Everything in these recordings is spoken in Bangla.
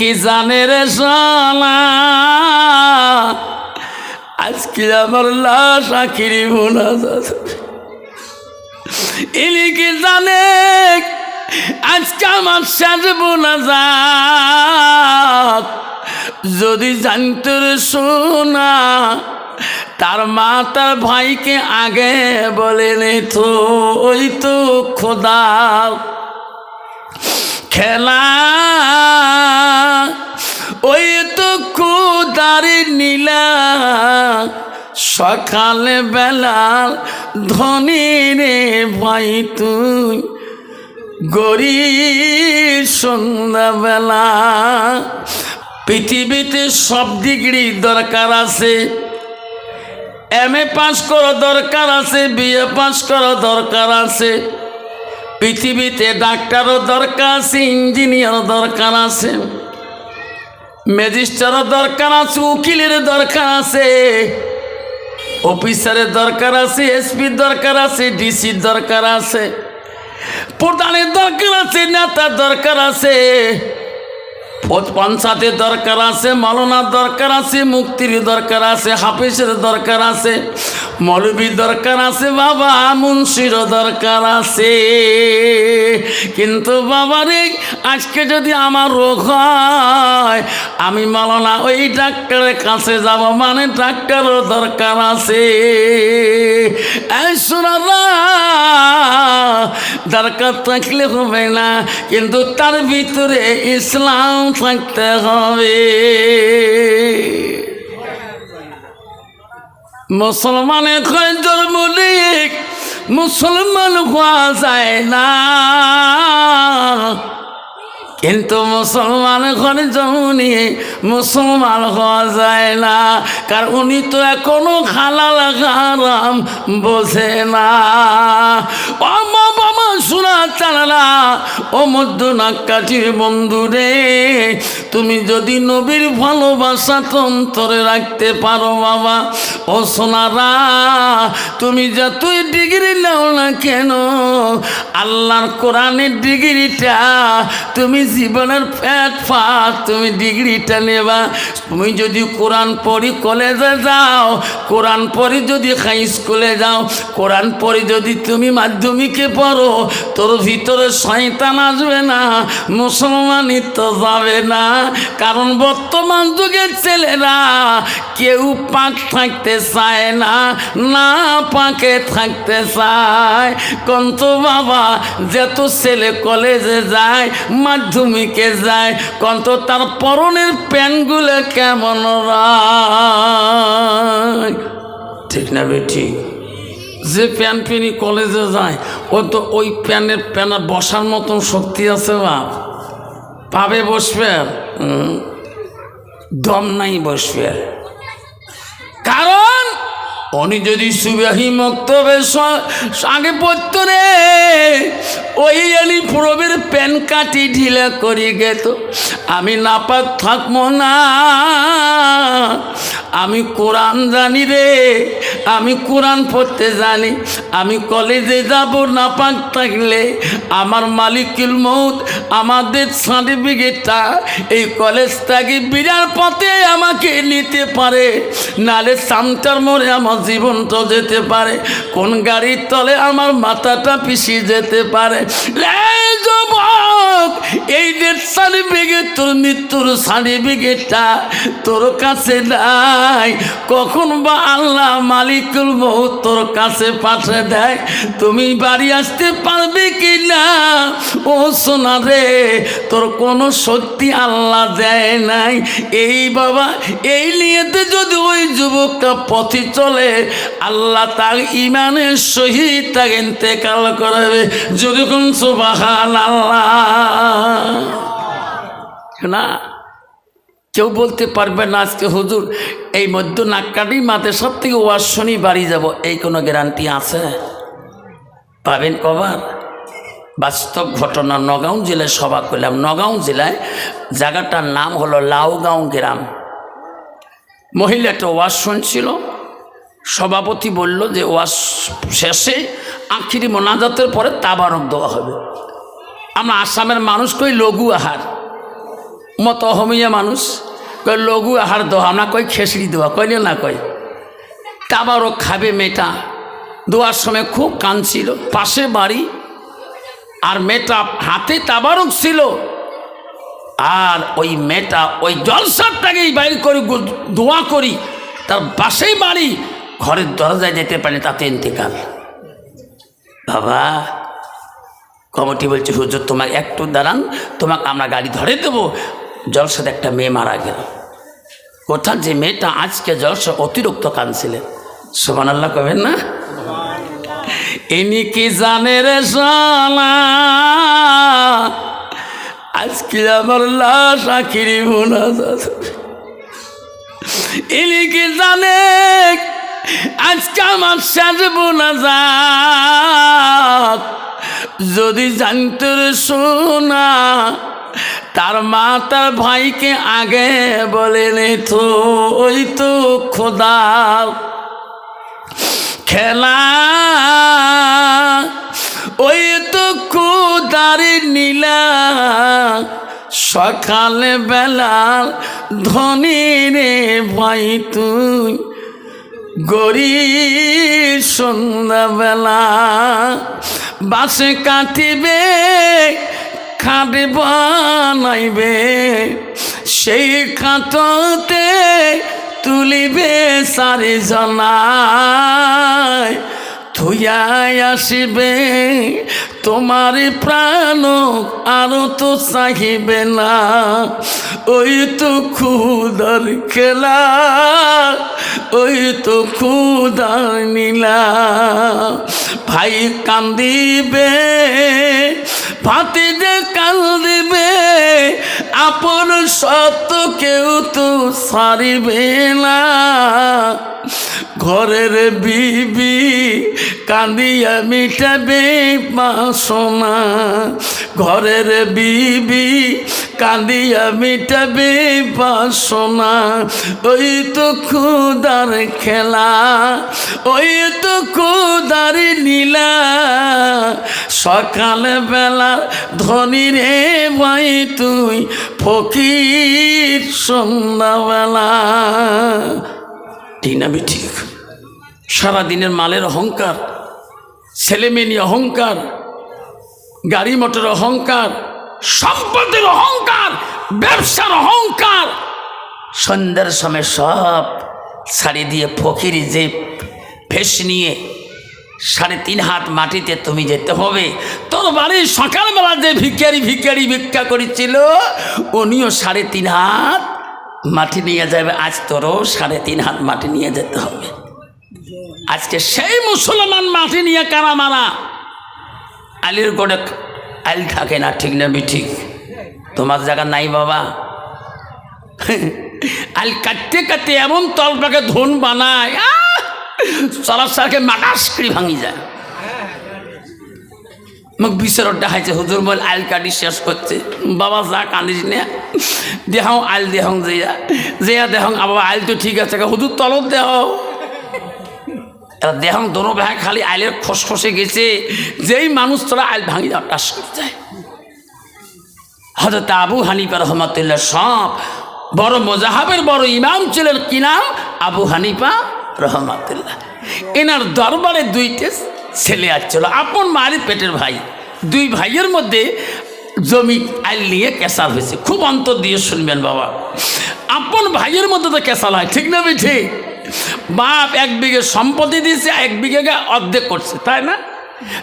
কি জানে রে আজকে আমার লাশ আখিরি বোনা ইনি কি জানে? আজকে আমার শেষ বোনা যদি জানতে রে তার মা তার ভাইকে আগে বলেনি তো ওই তো খোদা। খেলা। ওই তো কুদারি নীলা সকালে বেলার ধনী রে ভাই তুই গরি সন্ধ্যাবেলা। পৃথিবীতে সব ডিগ্রি দরকার আছে। এম এ পাস করা দরকার আছে বিএ পাস করা দরকার আছে। পৃথিবীতে ডাক্তারও দরকার আছে, ইঞ্জিনিয়ারও দরকার আছে ম্যাজিস্ট্রারও দরকার আছে উকিলের দরকার আছে, অফিসারের দরকার আছে, এসপির দরকার আছে, ডিসির দরকার আছে, প্রধানের দরকার আছে, নেতার দরকার আছে। পঞ্চায়েতের দরকার আছে মলনার দরকার আছে, মুক্তির দরকার আছে হাফিসের দরকার আছে, মৌলবীর দরকার আছে, বাবা মুন্সির দরকার আছে। কিন্তু বাবা রে, আজকে যদি আমার রোগ হয়, আমি মালনা ওই ডাক্তারের কাছে যাব মানে ডাক্তারও দরকার আছে। এই দরকার থাকলে হবে না, কিন্তু তার ভিতরে ইসলাম থাকতে হবে। মুসলমানের কয় জন্মলিক মুসলমান হওয়া যায় না। কিন্তু মুসলমান ঘরে জমনি মুসলমান হওয়া যায় না। কারণ উনি তো এখনও হালাল হারাম বোঝে না। ও বাবা শোনা চালালা ও মধ্য নাক্কাঠির বন্ধু রে, তুমি যদি নবীর ভালোবাসা তন্তরে রাখতে পারো বাবা। ও সোনারা তুমি যতই ডিগ্রি নাও না কেন? আল্লাহর কোরআনের ডিগ্রিটা তুমি জীবনের ফ্যাট ফাট তুমি ডিগ্রিটা নেবা। তুমি যদি কোরআন পড়ি কলেজে যাও, কোরআন পড়ি যদি হাই স্কুলে যাও, কোরআন পড়ি যদি তুমি মাধ্যমিকে পড়ো, তোর ভিতরে শয়তান আসবে না, মুসলমানই তো যাবে না। কারণ বর্তমান যুগের ছেলেরা কেউ পাক থাকতে চায় না না পাকে থাকতে চায়। কন্ত বাবা, যেত ছেলে কলেজে যায় মাধ্যমিকে যায় কন্ত তার পরনের প্যান্টগুলো কেমন ঠিক না বেটি? যে প্যান পিনি কলেজে যায়, ও তো ওই প্যানের প্যানা বসার মতন শক্তি আছে বাপ। পাবে বসবে? দম নাই বসবে। কারণ উনি যদি সুবাহি মক্তবে আগে পড়ত রে। ওই আলি প্রবের প্যান কাটি ঢিলা করি গেত। আমি নাপাক থাকব না। আমি কোরআন জানি রে আমি কোরআন পড়তে জানি। আমি কলেজে যাব নাপাক থাকলে আমার মালিকুল মৌত আমাদের সার্টিফিকেটটা এই কলেজ থেকে বিরার পথে আমাকে নিতে পারে। নালে সামটার মোড়ে আমার জীবনটা যেতে পারে। কোন গাড়ির তলে আমার মাথাটা পিছিয়ে যেতে পারে। যুবক, এই ডেথ সার্টিফিকেট তোর মৃত্যুর সার্টিফিকেটটা তোর কাছে নাই। কখন বা আল্লাহ মালিকুল বহু তোর কাছে পাঠে দেয়, তুমি বাড়ি আসতে পারবে কি না? ও সোনা রে, তোর কোনো শক্তি আল্লাহ দেয় নাই। এই বাবা, এই নিয়েতে যদি ওই যুবকটা পথে চলে, আল্লাহ তার ইমানের সহিত তাকে ইন্তেকাল করাবে। যদি কোন সুবাহান আল্লাহ না, কেউ বলতে পারবে না আজকে হুজুর, এই মধ্য নাক্কাটি মাতে সব থেকে ওয়াজ শনি বাড়ি যাব, এই কোনো গ্যারান্টি আছে? পাবেন কবার? বাস্তব ঘটনা নগাঁও জেলায় সভা করলাম। নগাঁও জেলায় জায়গাটার নাম হলো লাউগাঁও গ্রাম। মহিলা একটা ওয়াজ শুনছিল, সভাপতি বলল যে ওয়াজ শেষে আখিরি মোনাজাতের পরে তাবারক দেওয়া হবে। আমরা আসামের মানুষ কই, লঘু আহার। মতো হমিয়া মানুষ কই লঘু আহার দোয়া না কই, খেসড়ি দেওয়া কইলে না কই তাবারও খাবে মেয়েটা। দোয়ার সময় খুব কাঁদছিল। পাশে বাড়ি আর মেয়েটা হাতে তাবারক ছিল। আর ওই মেয়েটা ওই জলসারটাকেই বাইর করি দোয়া করি। তার পাশেই বাড়ি। ঘরের দরজায় যেতে পারে তাতে ইন্তেকাল। বাবা, কমিটি বলছে, হুজুর তোমাকে একটু দাঁড়ান। তোমাকে আমরা গাড়ি ধরে দেবো। জলসাতে একটা মেয়ে মারা গেল। কোথার যে মেয়েটা আজকে জলসা অতিরিক্ত কাঁদছিলেন সোমান আল্লাহ কবেন না? ইনি কি জানে রে সালা আজকে আমার লাশ আখিরি মোনা ইনি কি জানে? আজকে আমার শেষ বোনা যদি জানতে শোনা তার মা তার ভাইকে আগে বলেন তো, ওই তো খোদা। খেলা, ওই তো কুদারি নীলা। সকালে বেলা ধনী রে ভাই, তুই গরি সন্ধ্যাবেলা বাসে কাটিবে খাটে বানাইবে সেই খাটতে তুলিবে সারি থুয়াই আসিবে, তোমার প্রাণ আরও তো চাহিবে না। ওই তো খুদার খেলা, ওই তো খুদার নীলা। ভাই কান্দিবে যে কান্দিবে আপন সত্য কেউ তো সারিবে না। ঘরের বিবি কান্দিয়া মিটাবে বাসনা। ঘরের বিবি কান্দিয়া মিটাবে বাসনা। ওই তো খুদার খেলা, ওই তো খুদার নীলা। সকাল বেলা ধনী রে ভাই, তুই ফকির সন্ধ্যাবেলা। ঠিক না ঠিক? সারাদিনের মালের অহংকার ছেলেমেয়ে অহংকার, গাড়ি মোটর অহংকার সম্পদের অহংকার, ব্যবসার অহংকার, সন্ধ্যার সময় সব শাড়ি দিয়ে ফকিরি যে ফেস নিয়ে সাড়ে তিন হাত মাটিতে তুমি যেতে হবে। তোর বাড়ির সকালবেলা যে ভিক্ষারি ভিক্ষারি ভিক্ষা করেছিল, উনিও সাড়ে তিন হাত মাটি নিয়ে যাবে। আজ তোরও সাড়ে তিন হাত মাটি নিয়ে যেতে হবে। আজকে সেই মুসলমান মাটি নিয়ে কারা মারা? আলির গোড়ে আইল থাকে না, ঠিক না ঠিক তোমার জায়গা নাই বাবা। আল কাটতে কাটতে এমন তলটাকে ধন বানায়। চলাচারকে মাটাস করে ভাঙি যায়। মোক বিচারত দেখাইছে হুজুর মই আইল কাটি শেষ করছে। বাবা যা কান্দিস নে দেখাও আইল দেহং যেয়া যেয়া দেখাও আবার আইল তো ঠিক আছে হুজুর তলত দেহ। দেখাও দোনো ভাই খালি আইলের খসখসে গেছে, যেই মানুষ তোরা আইল ভাঙি টাস করে যায় হজরত আবু হানিফা রহমতুল্লাহ সব বড় মোজাহাবের বড় ইমাম ছিলেন, কি নাম? আবু হানিফা রহমতুল্লাহ। এনার দরবারে দুইটে ছেলে আসছিল, আপন মারি পেটের ভাই। দুই ভাইয়ের মধ্যে জমি আইল নিয়ে কেসাল হয়েছে। খুব অন্তর দিয়ে শুনবেন বাবা। আপন ভাইয়ের মধ্যে তো কেসাল হয় ঠিক না বিঠি বাপ এক বিঘে সম্পত্তি দিয়েছে, এক বিঘে অর্ধেক করছে, তাই না?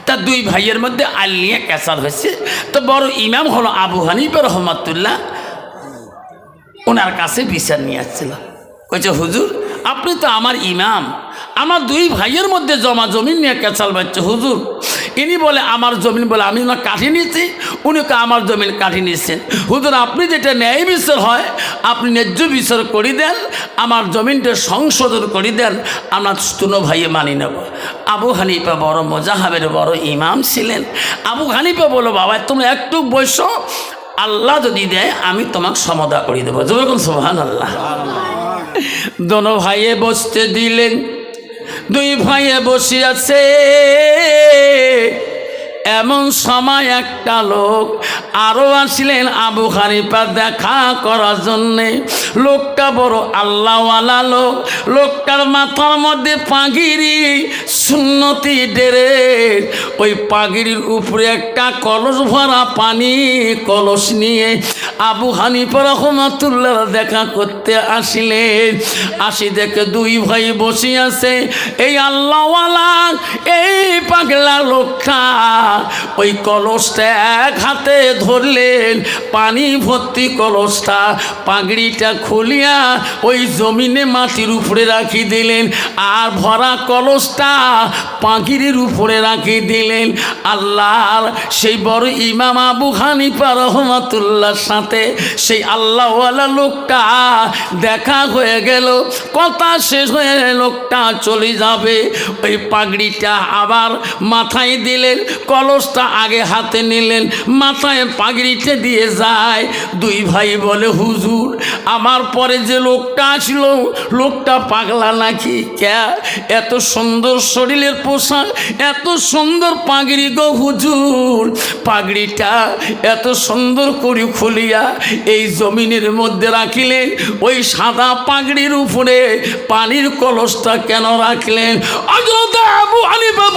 তা দুই ভাইয়ের মধ্যে আল নিয়ে কেসাল হয়েছে। তো বড় ইমাম হলো আবু হানিফা রহমতুল্লাহ। ওনার কাছে বিচার নিয়ে আসছিল। কইছে, হুজুর আপনি তো আমার ইমাম। আমার দুই ভাইয়ের মধ্যে জমা জমিন নিয়ে কেচাল বাচ্চা হুজুর। ইনি বলে, আমার জমিন বলে আমি না কাঠি নিয়েছি, উনি তো আমার জমিন কাঠি নিয়েছেন। হুজুর, আপনি যেটা ন্যায় বিচার হয়, আপনি ন্যায্য বিচার করে দেন, আমার জমিনটা সংশোধন করে দেন, আমরা স্তুনো ভাইয়ে মানি নেব। আবু হানিফা বড় মোজাহাবের বড় ইমাম ছিলেন। আবু হানিফা বলো বাবা, তুমি একটু বৈশ আল্লাহ যদি দেয়, আমি তোমাকে সমদা করে দেবো। যেরকম সোহান আল্লাহ দোনো ভাইয়ে বসতে দিলেন, দুই ভাইয়ে বসে আছে এমন সময় একটা লোক আরও আসলেন আবু হানিফা দেখা করার জন্যে। লোকটা বড় আল্লাহওয়ালা লোক, লোকটার মাথার মধ্যে পাগিরি, সুন্নতি ডেরে। ওই পাগিরির উপরে একটা কলস ভরা পানি, কলস নিয়ে আবু হানিফা রহমাতুল্লাহ দেখা করতে আসিলেন আসি দেখে দুই ভাই বসে আছে। এই আল্লাহওয়ালা, এই পাগলা লোকটা ওই কলসটা এক হাতে ধরলেন, পানি ভর্তি কলসটা পাগড়িটা খুলিয়া ওই জমিনে মাটির উপরে রাখি দিলেন আর ভরা কলসটা পাখিরির উপরে রাখি দিলেন। আল্লাহর সেই বড় ইমাম আবু হানিফা রহমাতুল্লাহর সাথে সেই আল্লাহওয়ালা লোকটা দেখা হয়ে গেল, কথা শেষ হয়ে লোকটা চলে যাবে। ওই পাগড়িটা আবার মাথায় দিলেন, কলসটা আগে হাতে নিলেন, মাথায় পাগড়িটা দিয়ে যায়। দুই ভাই বলে, হুজুর, আমার পরে যে লোকটা আসলো, লোকটা পাগলা নাকি? ক্যা? এত সুন্দর শরীরের পোশাক, এত সুন্দর পাগড়ি গো হুজুর। পাগড়িটা এত সুন্দর করে খুলিয়া এই জমিনের মধ্যে রাখিলেন, ওই সাদা পাগড়ির উপরে পানির কলসটা কেন রাখলেন?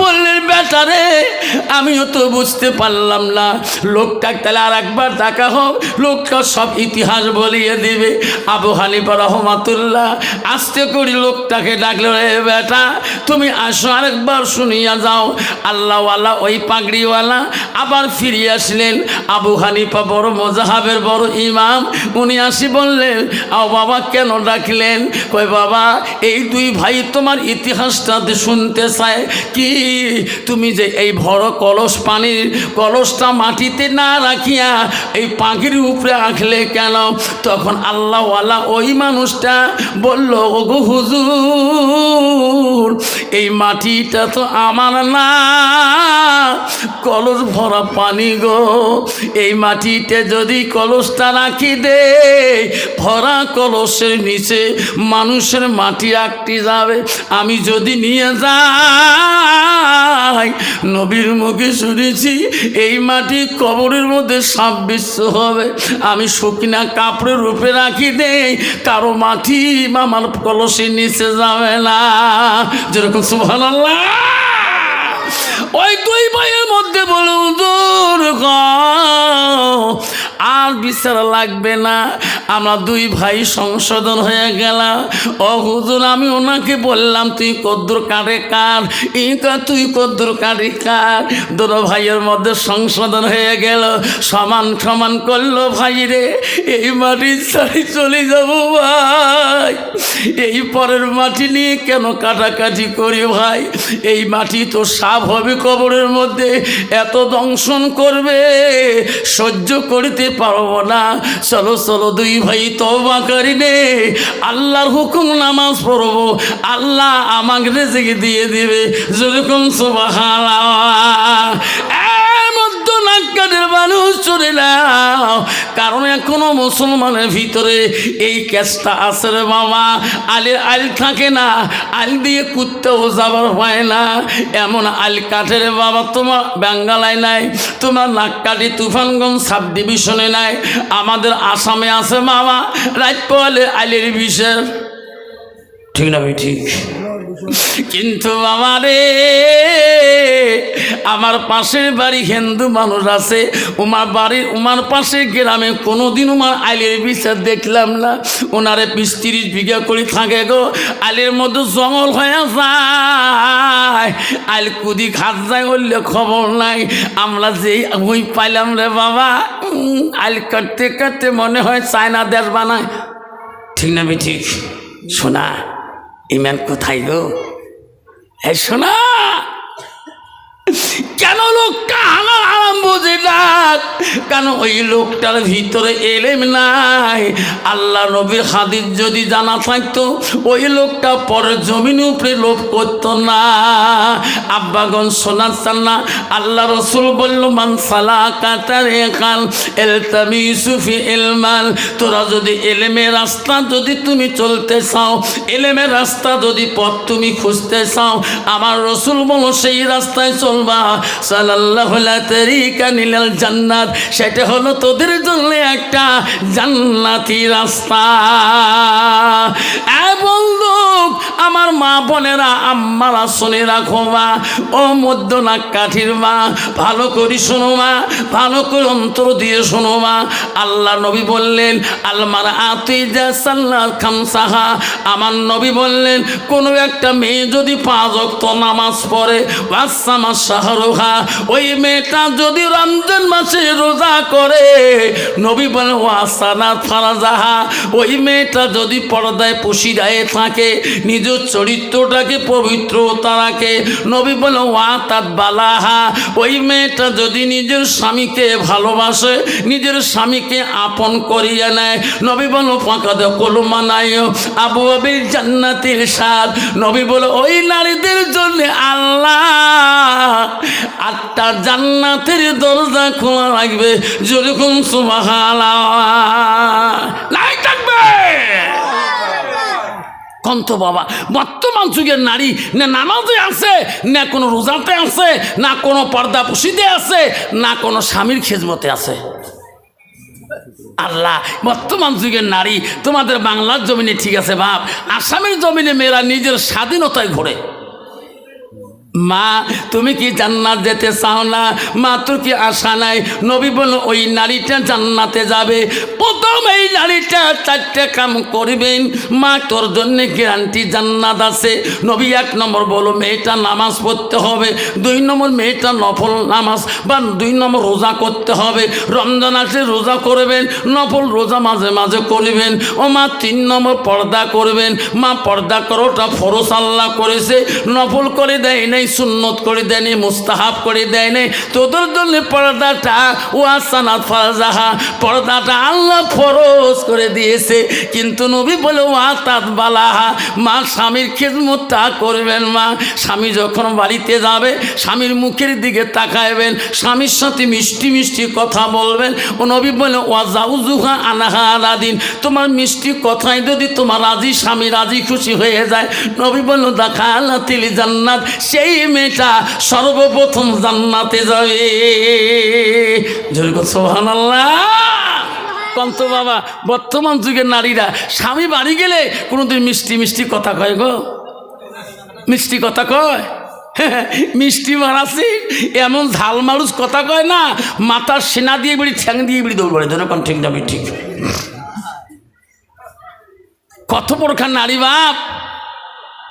বললেন বেটারে আমিও তো বুঝতে পারলাম না। লোকটা তাহলে আর একবার দেখা হোক, লোকটা সব ইতিহাস বলিয়ে দিবে। আবু হানিফা রহমাতুল্লাহ আস্তে করে লোকটাকে ডাকলো রে বেটা, তুমি আসো আরেকবার শুনিয়া যাও। আল্লাহওয়ালা, ওই পাগড়িওয়ালা আবার ফিরিয়ে আসলেন। আবু হানিফা বড় মজাহাবের বড় ইমাম, উনি আসি বললেন, আও বাবা, কেন ডাকলেন? কই বাবা, এই দুই ভাই তোমার ইতিহাসটা শুনতে চায়, কি? তুমি যে এই বড় কলস পানির, কলসটা মাটিতে না রাখিয়া এই পাখির উপরে রাখলে কেন? তখন আল্লাহওয়ালা ওই মানুষটা বলল, ওগো হুজুর, এই মাটিটা তো আমার না। কলস ভরা পানি গো, এই মাটিতে যদি কলসটা রাখি দে। ভরা কলসের নিচে মানুষের মাটি আঁকতে যাবে। আমি যদি নিয়ে যাই, নবীর মুখে শুনেছি, এই মাটি কবরের মধ্যে বিশ্ব হবে। আমি শুকনা কাপড়ের রূপে রাখি দেই কারও মাটি আমার কলসের নিচে যাবে না। যেরকম সুভান ওই দুই ভাইয়ের মধ্যে বলুন, দূর গ আর বিচার লাগবে না। আমরা দুই ভাই সংশোধন হয়ে গেলাম। ও হুজুর, আমি ওনাকে বললাম, তুই কদ্দুর কারে? কার ইকা তুই কদ্দুর কারে? কার দুটো ভাইয়ের মধ্যে সংশোধন হয়ে গেল। সমান সমান করল ভাই রে, এই মাটির ছাড়ি চলে যাব ভাই। এই পরের মাটি নিয়ে কেন কাটাকাটি করি ভাই? এই মাটি তো সাপ হবে কবরের মধ্যে। এত দংশন করবে, সহ্য করতে পারব না। চলো চলো দুই ভাই তবা করি নে। আল্লাহর হুকুম নামাজ পড়ব। আল্লাহ আমাকে রেজেকে দিয়ে দিবে। যেরকম সোবাহালা মানুষ চলে নাও কারণ এখনও মুসলমানের ভিতরে এই কেসটা আছে রে বাবা। আলের আল থাকে না আল দিয়ে কুত্তেও যাবার হয় না। এমন আল কাঠে রে বাবা, তোমার বাঙ্গালায় নাই, তোমার নাক্কাটি তুফানগঞ্জ সাব ডিভিশনে নাই। আমাদের আসামে আছে মামা, রাত পোয়ালে আলের বিশেষ ঠিক না ভাই, ঠিক। কিন্তু বাবা রে, আমার পাশের বাড়ি হিন্দু মানুষ আছে। উমার বাড়ির উমার পাশে গ্রামে কোনোদিন উমার আইলের বিচার দেখলাম না। ওনারে বিশ তিরিশ বিঘা করে থাকে গো। আইলের মধ্যে জঙ্গল হয়ে যায়। আইল কুদি খাত যায় বললে খবর নাই। আমরা যেই বই পাইলাম রে বাবা। আইল কাটতে কাটতে মনে হয় চায়না দেশ বানায়। ঠিক না ঠিক শোনা। ইমান কোথায় গো? এই শোনা! কেন লোকটা হালাল আরাম বোঝে না কেন ওই লোকটার ভিতরে এলেম নাই? আল্লাহ নবীর হাদিস যদি জানা থাকতো, ওই লোকটা পরে জমিন উপরে লোভ করতো না। আব্বাগন শোনাচ্ছেন না আল্লাহ রসুল বলল, মান সালা কাতারে কাল এলতামি সুফি এলমাল তোরা যদি এলেমের রাস্তা যদি তুমি চলতে চাও, এলেমের রাস্তা যদি পথ তুমি খুঁজতে চাও, আমার রসুল বলো সেই রাস্তায় চল রাসূলুল্লাহ সাল্লাল্লাহু তারিকা নিলাল জান্নাত সেটা হলো তোদের জন্য একটা জান্নাতি রাস্তা। মা বোনেরা, আম্মারা শুনে রাখো মা। ও মধ্য নাক কাঠির মা, ভালো করি শোনো মা, ভালো করে অন্তর দিয়ে শোনো মা। আল্লাহ নবী বললেন আলমার সাল্লাহ খামসাহা। আমার নবী বললেন, কোনো একটা মেয়ে যদি পাঁচ অক্ত নামাজ পড়ে বাসামা শাহরুখা ওই মেয়েটা যদি রমজান মাসে রোজা করে, নবী বলেন, ওয়াসানা ফারাজাহা। ওই মেয়েটা যদি পর্দায় পুশিরায় থাকে নিজের চরিত্রটাকে পবিত্রতা রাখে নবী বলে ওয়া তাত বালাহা। ওই মেয়েটা যদি নিজের স্বামীকে ভালোবাসে, নিজের স্বামীকে আপন করিয়ে নেয়, নবী বলো ফাঁকা দে কলমানায় আবু আবির জান্নাতির স্বাদ। নবী বলে ওই নারীদের জন্য আল্লাহ আটটা জান্নাতের দরজা খোলা রাখবে। যেরকম সুবাহালা নাই থাকবে। কন্ত বাবা। বর্তমান যুগের নারী না নামাজে আছে, না কোনো রোজাতে আছে, না কোনো পর্দা পুষিতে আছে, না কোনো স্বামীর খেজমতে আছে। আল্লাহ, বর্তমান যুগের নারী, তোমাদের বাংলার জমিনে ঠিক আছে বাপ, আসামের জমিনে মেয়েরা নিজের স্বাধীনতায় ঘোরে। মা, তুমি কি জান্নাত যেতে চাও না? মা, তোর কি আশা নাই? নবী বলল, ওই নারীটা জান্নাতে যাবে। প্রথম এই নারীটা চারটে কাম করবেন। মা, তোর জন্যে গ্যারান্টি জান্নাত আছে। নবী এক নম্বর বলো মেয়েটা নামাজ পড়তে হবে। দুই নম্বর, মেয়েটা নফল নামাজ বা দুই নম্বর রোজা করতে হবে। রমজান আসে রোজা করবেন, নফল রোজা মাঝে মাঝে করবেন। ও মা, তিন নম্বর পর্দা করবেন। মা, পর্দা করোটা ফরস আল্লাহ করেছে। নফল করে দেয় নাই, সুন্নত করে দেয় নাই, মুস্তাহাব করে দেয় নাই। তোদের জন্য পর্দাটা ও আসানাত ফাজাহা পর্দাটা আল্লাহ ফরজ করে দিয়েছে। কিন্তু নবী বলে ও আতাত বালাহা মা স্বামীর খেদমতটা করবেন মা স্বামী যখন বাড়িতে যাবে, স্বামীর মুখের দিকে তাকাইবেন, স্বামীর সাথে মিষ্টি মিষ্টি কথা বলবেন। ও নবী বলে ওয়াজাউজুহা আনাহা আলাদিন তোমার মিষ্টি কথায় যদি তোমার রাজি স্বামী রাজি খুশি হয়ে যায়। নবী বলল দেখা আল্লাহ তিলি জান্নাত, সেই মেয়েটা সর্বপ্রথম জান্নাতে যাবে। সোহান আল্লাহ কন্ত বাবা, বর্তমান যুগের নারীরা, স্বামী বাড়ি গেলে কোনোদিন মিষ্টি মিষ্টি কথা কয় গো? মিষ্টি কথা কয়? মিষ্টি মারাসি, এমন ঝাল মারুস কথা কয় না, মাথার সেনা দিয়ে বিড়ি, ঠ্যাং দিয়ে বিড়ি দৌড় ধরে কোন ঠিক যাবে ঠিক। কত প্রকার নারী বাপ।